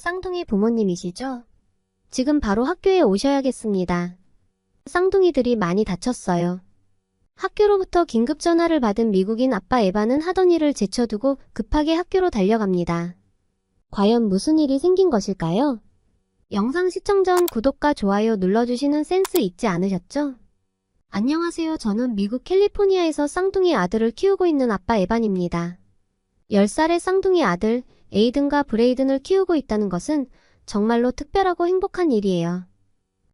쌍둥이 부모님이시죠? 지금 바로 학교에 오셔야겠습니다. 쌍둥이들이 많이 다쳤어요. 학교로부터 긴급 전화를 받은 미국인 아빠 에바는 하던 일을 제쳐두고 급하게 학교로 달려갑니다. 과연 무슨 일이 생긴 것일까요? 영상 시청 전 구독과 좋아요 눌러주시는 센스 잊지 않으셨죠? 안녕하세요. 저는 미국 캘리포니아에서 쌍둥이 아들을 키우고 있는 아빠 에반입니다. 10살의 쌍둥이 아들 에이든과 브레이든을 키우고 있다는 것은 정말로 특별하고 행복한 일이에요.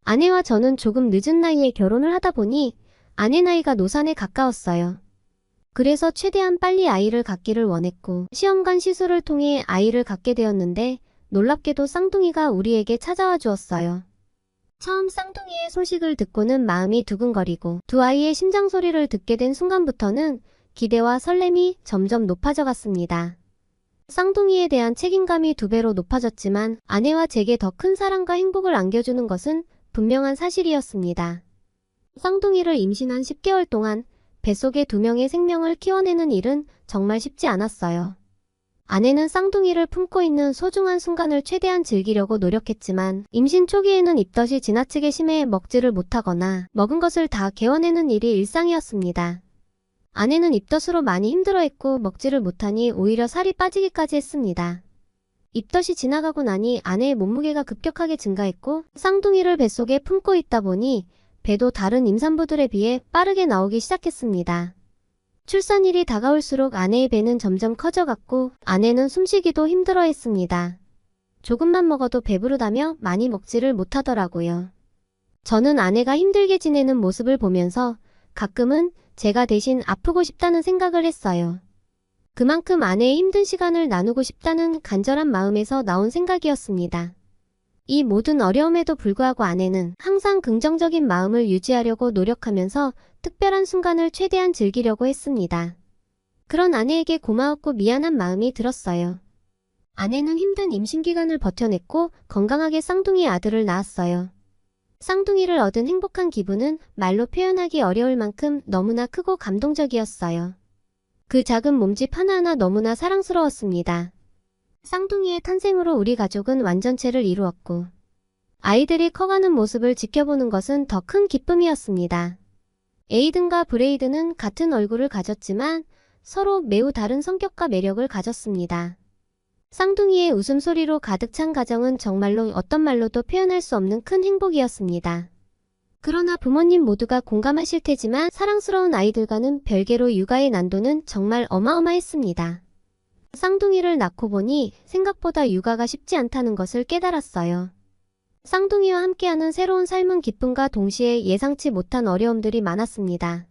아내와 저는 조금 늦은 나이에 결혼을 하다 보니 아내 나이가 노산에 가까웠어요. 그래서 최대한 빨리 아이를 갖기를 원했고 시험관 시술을 통해 아이를 갖게 되었는데 놀랍게도 쌍둥이가 우리에게 찾아와 주었어요. 처음 쌍둥이의 소식을 듣고는 마음이 두근거리고 두 아이의 심장 소리를 듣게 된 순간부터는 기대와 설렘이 점점 높아져 갔습니다. 쌍둥이에 대한 책임감이 두 배로 높아졌지만 아내와 제게 더 큰 사랑과 행복을 안겨주는 것은 분명한 사실이었습니다. 쌍둥이를 임신한 10개월 동안 뱃속에 두 명의 생명을 키워내는 일은 정말 쉽지 않았어요. 아내는 쌍둥이를 품고 있는 소중한 순간을 최대한 즐기려고 노력했지만 임신 초기에는 입덧이 지나치게 심해 먹지를 못하거나 먹은 것을 다 개워내는 일이 일상이었습니다. 아내는 입덧으로 많이 힘들어했고 먹지를 못하니 오히려 살이 빠지기까지 했습니다. 입덧이 지나가고 나니 아내의 몸무게가 급격하게 증가했고 쌍둥이를 뱃속에 품고 있다 보니 배도 다른 임산부들에 비해 빠르게 나오기 시작했습니다. 출산일이 다가올수록 아내의 배는 점점 커져갔고 아내는 숨쉬기도 힘들어했습니다. 조금만 먹어도 배부르다며 많이 먹지를 못하더라고요. 저는 아내가 힘들게 지내는 모습을 보면서 가끔은 제가 대신 아프고 싶다는 생각을 했어요. 그만큼 아내의 힘든 시간을 나누고 싶다는 간절한 마음에서 나온 생각이었습니다. 이 모든 어려움에도 불구하고 아내는 항상 긍정적인 마음을 유지하려고 노력하면서 특별한 순간을 최대한 즐기려고 했습니다. 그런 아내에게 고마웠고 미안한 마음이 들었어요. 아내는 힘든 임신 기간을 버텨냈고 건강하게 쌍둥이 아들을 낳았어요. 쌍둥이를 얻은 행복한 기분은 말로 표현하기 어려울 만큼 너무나 크고 감동적이었어요. 그 작은 몸집 하나하나 너무나 사랑스러웠습니다. 쌍둥이의 탄생으로 우리 가족은 완전체를 이루었고 아이들이 커가는 모습을 지켜보는 것은 더 큰 기쁨이었습니다. 에이든과 브레이드는 같은 얼굴을 가졌지만 서로 매우 다른 성격과 매력을 가졌습니다. 쌍둥이의 웃음소리로 가득 찬 가정은 정말로 어떤 말로도 표현할 수 없는 큰 행복이었습니다. 그러나 부모님 모두가 공감하실 테지만 사랑스러운 아이들과는 별개로 육아의 난도는 정말 어마어마했습니다. 쌍둥이를 낳고 보니 생각보다 육아가 쉽지 않다는 것을 깨달았어요. 쌍둥이와 함께하는 새로운 삶은 기쁨과 동시에 예상치 못한 어려움들이 많았습니다.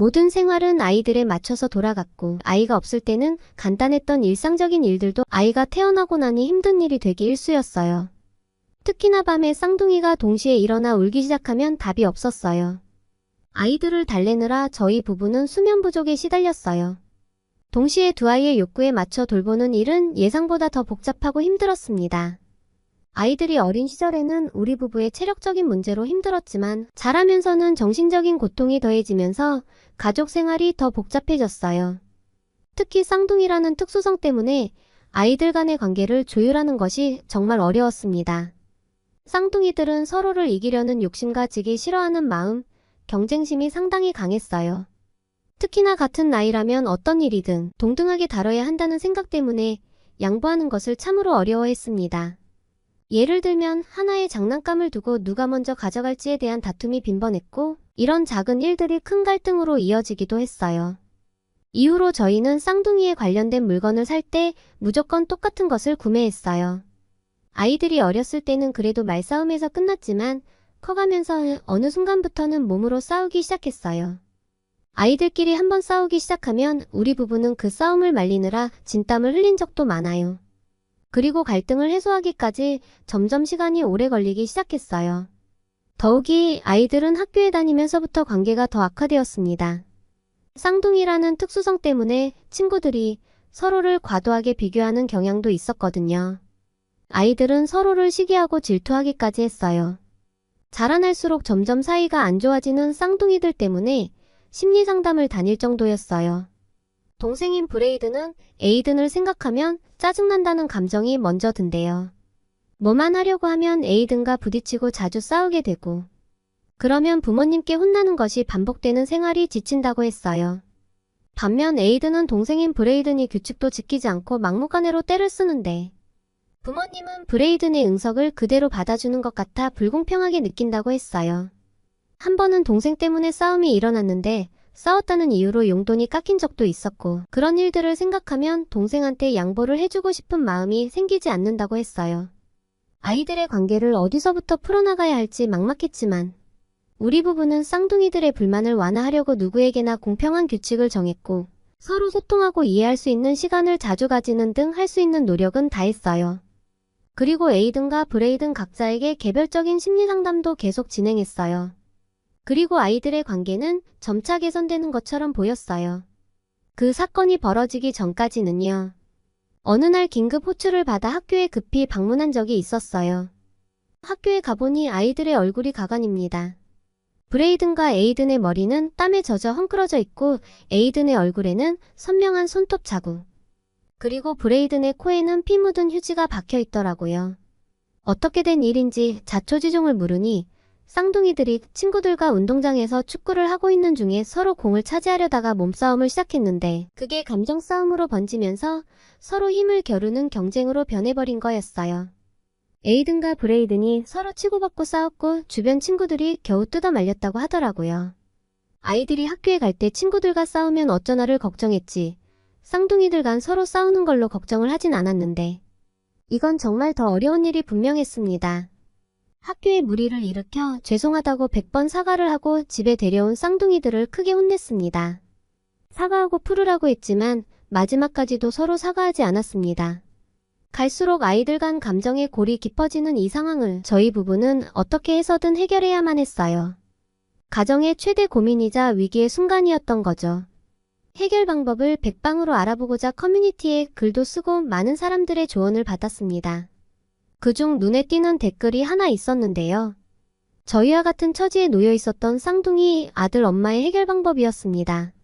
모든 생활은 아이들에 맞춰서 돌아갔고 아이가 없을 때는 간단했던 일상적인 일들도 아이가 태어나고 나니 힘든 일이 되기 일쑤였어요. 특히나 밤에 쌍둥이가 동시에 일어나 울기 시작하면 답이 없었어요. 아이들을 달래느라 저희 부부는 수면 부족에 시달렸어요. 동시에 두 아이의 욕구에 맞춰 돌보는 일은 예상보다 더 복잡하고 힘들었습니다. 아이들이 어린 시절에는 우리 부부의 체력적인 문제로 힘들었지만 자라면서는 정신적인 고통이 더해지면서 가족 생활이 더 복잡해졌어요. 특히 쌍둥이라는 특수성 때문에 아이들 간의 관계를 조율하는 것이 정말 어려웠습니다. 쌍둥이들은 서로를 이기려는 욕심과 지기 싫어하는 마음, 경쟁심이 상당히 강했어요. 특히나 같은 나이라면 어떤 일이든 동등하게 다뤄야 한다는 생각 때문에 양보하는 것을 참으로 어려워했습니다. 예를 들면 하나의 장난감을 두고 누가 먼저 가져갈지에 대한 다툼이 빈번했고 이런 작은 일들이 큰 갈등으로 이어지기도 했어요. 이후로 저희는 쌍둥이에 관련된 물건을 살 때 무조건 똑같은 것을 구매했어요. 아이들이 어렸을 때는 그래도 말싸움에서 끝났지만 커가면서 어느 순간부터는 몸으로 싸우기 시작했어요. 아이들끼리 한번 싸우기 시작하면 우리 부부는 그 싸움을 말리느라 진땀을 흘린 적도 많아요. 그리고 갈등을 해소하기까지 점점 시간이 오래 걸리기 시작했어요. 더욱이 아이들은 학교에 다니면서부터 관계가 더 악화되었습니다. 쌍둥이라는 특수성 때문에 친구들이 서로를 과도하게 비교하는 경향도 있었거든요. 아이들은 서로를 시기하고 질투하기까지 했어요. 자라날수록 점점 사이가 안 좋아지는 쌍둥이들 때문에 심리 상담을 다닐 정도였어요. 동생인 브레이드는 에이든을 생각하면 짜증난다는 감정이 먼저 든대요. 뭐만 하려고 하면 에이든과 부딪히고 자주 싸우게 되고 그러면 부모님께 혼나는 것이 반복되는 생활이 지친다고 했어요. 반면 에이든은 동생인 브레이든이 규칙도 지키지 않고 막무가내로 때를 쓰는데 부모님은 브레이든의 응석을 그대로 받아주는 것 같아 불공평하게 느낀다고 했어요. 한 번은 동생 때문에 싸움이 일어났는데 싸웠다는 이유로 용돈이 깎인 적도 있었고 그런 일들을 생각하면 동생한테 양보를 해주고 싶은 마음이 생기지 않는다고 했어요. 아이들의 관계를 어디서부터 풀어나가야 할지 막막했지만 우리 부부는 쌍둥이들의 불만을 완화하려고 누구에게나 공평한 규칙을 정했고 서로 소통하고 이해할 수 있는 시간을 자주 가지는 등 할 수 있는 노력은 다 했어요. 그리고 에이든과 브레이든 각자에게 개별적인 심리 상담도 계속 진행했어요. 그리고 아이들의 관계는 점차 개선되는 것처럼 보였어요. 그 사건이 벌어지기 전까지는요. 어느 날 긴급 호출을 받아 학교에 급히 방문한 적이 있었어요. 학교에 가보니 아이들의 얼굴이 가관입니다. 브레이든과 에이든의 머리는 땀에 젖어 헝클어져 있고 에이든의 얼굴에는 선명한 손톱 자국. 그리고 브레이든의 코에는 피 묻은 휴지가 박혀 있더라고요. 어떻게 된 일인지 자초지종을 물으니 쌍둥이들이 친구들과 운동장에서 축구를 하고 있는 중에 서로 공을 차지하려다가 몸싸움을 시작했는데 그게 감정 싸움으로 번지면서 서로 힘을 겨루는 경쟁으로 변해버린 거였어요. 에이든과 브레이든이 서로 치고받고 싸웠고 주변 친구들이 겨우 뜯어 말렸다고 하더라고요. 아이들이 학교에 갈 때 친구들과 싸우면 어쩌나를 걱정했지. 쌍둥이들 간 서로 싸우는 걸로 걱정을 하진 않았는데 이건 정말 더 어려운 일이 분명했습니다. 학교에 무리를 일으켜 죄송하다고 100번 사과를 하고 집에 데려온 쌍둥이들을 크게 혼냈습니다. 사과하고 풀으라고 했지만 마지막까지도 서로 사과하지 않았습니다. 갈수록 아이들 간 감정의 골이 깊어지는 이 상황을 저희 부부는 어떻게 해서든 해결해야만 했어요. 가정의 최대 고민이자 위기의 순간이었던 거죠. 해결 방법을 백방으로 알아보고자 커뮤니티에 글도 쓰고 많은 사람들의 조언을 받았습니다. 그중 눈에 띄는 댓글이 하나 있었는데요. 저희와 같은 처지에 놓여 있었던 쌍둥이 아들 엄마의 해결 방법이었습니다.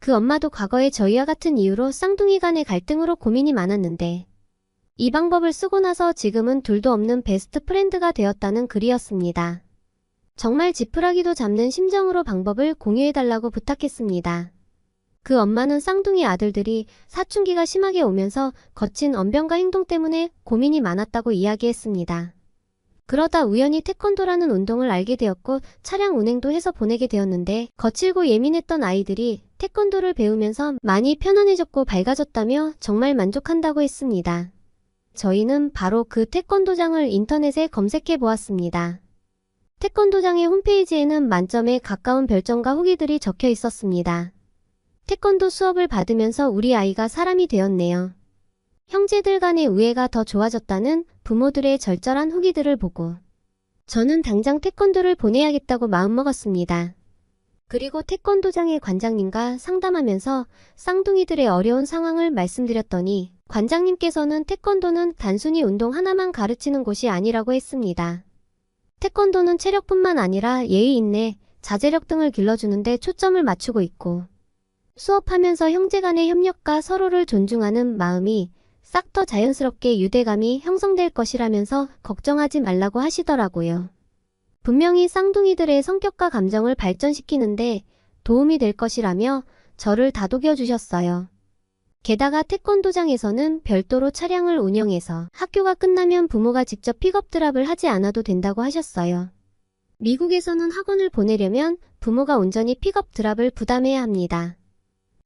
그 엄마도 과거에 저희와 같은 이유로 쌍둥이 간의 갈등으로 고민이 많았는데 이 방법을 쓰고 나서 지금은 둘도 없는 베스트 프렌드가 되었다는 글이었습니다. 정말 지푸라기도 잡는 심정으로 방법을 공유해달라고 부탁했습니다. 그 엄마는 쌍둥이 아들들이 사춘기가 심하게 오면서 거친 언변과 행동 때문에 고민이 많았다고 이야기했습니다. 그러다 우연히 태권도라는 운동을 알게 되었고 차량 운행도 해서 보내게 되었는데 거칠고 예민했던 아이들이 태권도를 배우면서 많이 편안해졌고 밝아졌다며 정말 만족한다고 했습니다. 저희는 바로 그 태권도장을 인터넷에 검색해 보았습니다. 태권도장의 홈페이지에는 만점에 가까운 별점과 후기들이 적혀 있었습니다. 태권도 수업을 받으면서 우리 아이가 사람이 되었네요. 형제들 간의 우애가 더 좋아졌다는 부모들의 절절한 후기들을 보고 저는 당장 태권도를 보내야겠다고 마음먹었습니다. 그리고 태권도장의 관장님과 상담하면서 쌍둥이들의 어려운 상황을 말씀드렸더니 관장님께서는 태권도는 단순히 운동 하나만 가르치는 곳이 아니라고 했습니다. 태권도는 체력뿐만 아니라 예의 인내, 자제력 등을 길러주는데 초점을 맞추고 있고 수업하면서 형제 간의 협력과 서로를 존중하는 마음이 싹 더 자연스럽게 유대감이 형성될 것이라면서 걱정하지 말라고 하시더라고요. 분명히 쌍둥이들의 성격과 감정을 발전시키는데 도움이 될 것이라며 저를 다독여 주셨어요. 게다가 태권도장에서는 별도로 차량을 운영해서 학교가 끝나면 부모가 직접 픽업 드랍을 하지 않아도 된다고 하셨어요. 미국에서는 학원을 보내려면 부모가 온전히 픽업 드랍을 부담해야 합니다.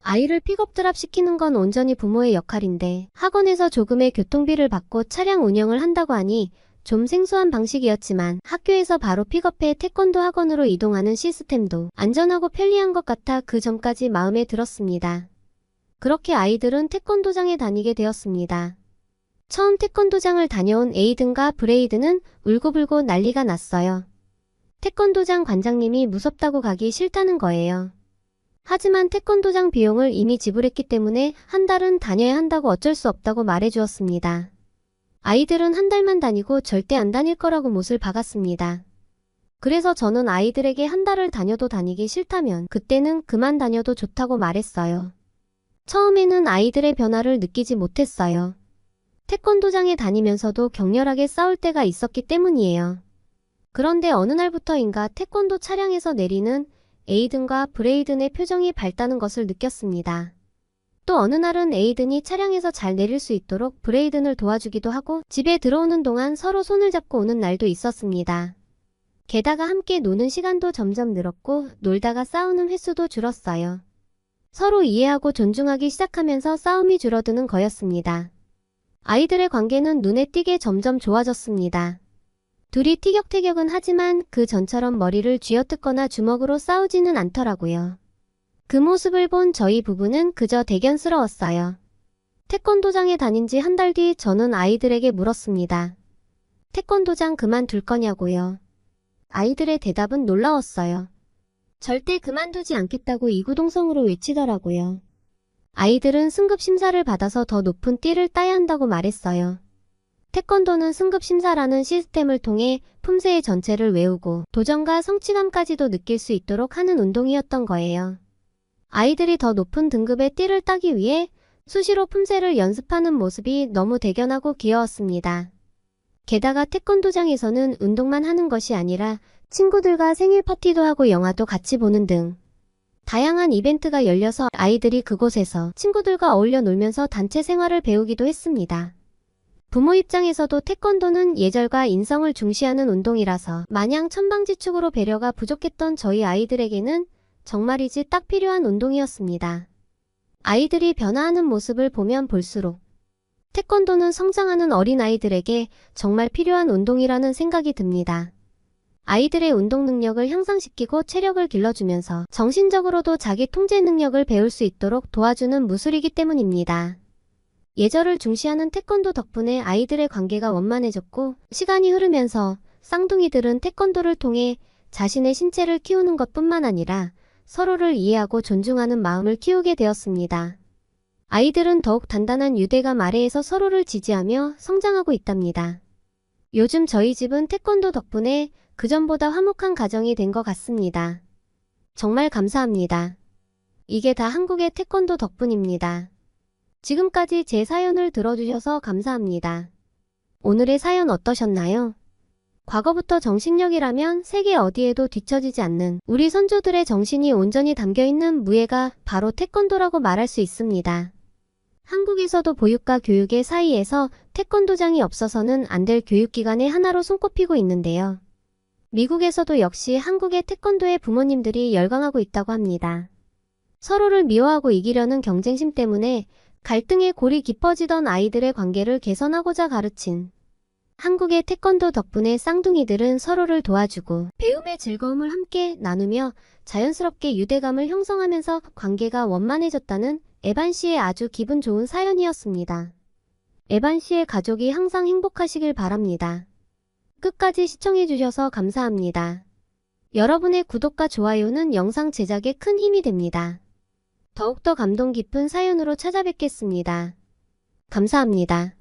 아이를 픽업 드랍 시키는 건 온전히 부모의 역할인데 학원에서 조금의 교통비를 받고 차량 운영을 한다고 하니 좀 생소한 방식이었지만 학교에서 바로 픽업해 태권도 학원으로 이동하는 시스템도 안전하고 편리한 것 같아 그 점까지 마음에 들었습니다. 그렇게 아이들은 태권도장에 다니게 되었습니다. 처음 태권도장을 다녀온 에이든과 브레이드는 울고불고 난리가 났어요. 태권도장 관장님이 무섭다고 가기 싫다는 거예요. 하지만 태권도장 비용을 이미 지불했기 때문에 한 달은 다녀야 한다고 어쩔 수 없다고 말해주었습니다. 아이들은 한 달만 다니고 절대 안 다닐 거라고 못을 박았습니다. 그래서 저는 아이들에게 한 달을 다녀도 다니기 싫다면 그때는 그만 다녀도 좋다고 말했어요. 처음에는 아이들의 변화를 느끼지 못했어요. 태권도장에 다니면서도 격렬하게 싸울 때가 있었기 때문이에요. 그런데 어느 날부터인가 태권도 차량에서 내리는 에이든과 브레이든의 표정이 밝다는 것을 느꼈습니다. 또 어느 날은 에이든이 차량에서 잘 내릴 수 있도록 브레이든을 도와주기도 하고 집에 들어오는 동안 서로 손을 잡고 오는 날도 있었습니다. 게다가 함께 노는 시간도 점점 늘었고 놀다가 싸우는 횟수도 줄었어요. 서로 이해하고 존중하기 시작하면서 싸움이 줄어드는 거였습니다. 아이들의 관계는 눈에 띄게 점점 좋아졌습니다. 둘이 티격태격은 하지만 그 전처럼 머리를 쥐어뜯거나 주먹으로 싸우지는 않더라고요. 그 모습을 본 저희 부부는 그저 대견스러웠어요. 태권도장에 다닌 지 한 달 뒤 저는 아이들에게 물었습니다. 태권도장 그만둘 거냐고요. 아이들의 대답은 놀라웠어요. 절대 그만두지 않겠다고 이구동성으로 외치더라고요. 아이들은 승급 심사를 받아서 더 높은 띠를 따야 한다고 말했어요. 태권도는 승급 심사라는 시스템을 통해 품새의 전체를 외우고 도전과 성취감까지도 느낄 수 있도록 하는 운동이었던 거예요. 아이들이 더 높은 등급의 띠를 따기 위해 수시로 품새를 연습하는 모습이 너무 대견하고 귀여웠습니다. 게다가 태권도장에서는 운동만 하는 것이 아니라 친구들과 생일 파티도 하고 영화도 같이 보는 등 다양한 이벤트가 열려서 아이들이 그곳에서 친구들과 어울려 놀면서 단체 생활을 배우기도 했습니다. 부모 입장에서도 태권도는 예절과 인성을 중시하는 운동이라서 마냥 천방지축으로 배려가 부족했던 저희 아이들에게는 정말이지 딱 필요한 운동이었습니다. 아이들이 변화하는 모습을 보면 볼수록 태권도는 성장하는 어린아이들에게 정말 필요한 운동이라는 생각이 듭니다. 아이들의 운동 능력을 향상시키고 체력을 길러주면서 정신적으로도 자기 통제 능력을 배울 수 있도록 도와주는 무술이기 때문입니다. 예절을 중시하는 태권도 덕분에 아이들의 관계가 원만해졌고 시간이 흐르면서 쌍둥이들은 태권도를 통해 자신의 신체를 키우는 것뿐만 아니라 서로를 이해하고 존중하는 마음을 키우게 되었습니다. 아이들은 더욱 단단한 유대감 아래에서 서로를 지지하며 성장하고 있답니다. 요즘 저희 집은 태권도 덕분에 그전보다 화목한 가정이 된 것 같습니다. 정말 감사합니다. 이게 다 한국의 태권도 덕분입니다. 지금까지 제 사연을 들어주셔서 감사합니다. 오늘의 사연 어떠셨나요? 과거부터 정신력이라면 세계 어디에도 뒤처지지 않는 우리 선조들의 정신이 온전히 담겨있는 무예가 바로 태권도라고 말할 수 있습니다. 한국에서도 보육과 교육의 사이에서 태권도장이 없어서는 안 될 교육기관의 하나로 손꼽히고 있는데요. 미국에서도 역시 한국의 태권도의 부모님들이 열광하고 있다고 합니다. 서로를 미워하고 이기려는 경쟁심 때문에 갈등의 골이 깊어지던 아이들의 관계를 개선하고자 가르친 한국의 태권도 덕분에 쌍둥이들은 서로를 도와주고 배움의 즐거움을 함께 나누며 자연스럽게 유대감을 형성하면서 관계가 원만해졌다는 에반 씨의 아주 기분 좋은 사연이었습니다. 에반 씨의 가족이 항상 행복하시길 바랍니다. 끝까지 시청해주셔서 감사합니다. 여러분의 구독과 좋아요는 영상 제작에 큰 힘이 됩니다. 더욱더 감동 깊은 사연으로 찾아뵙겠습니다. 감사합니다.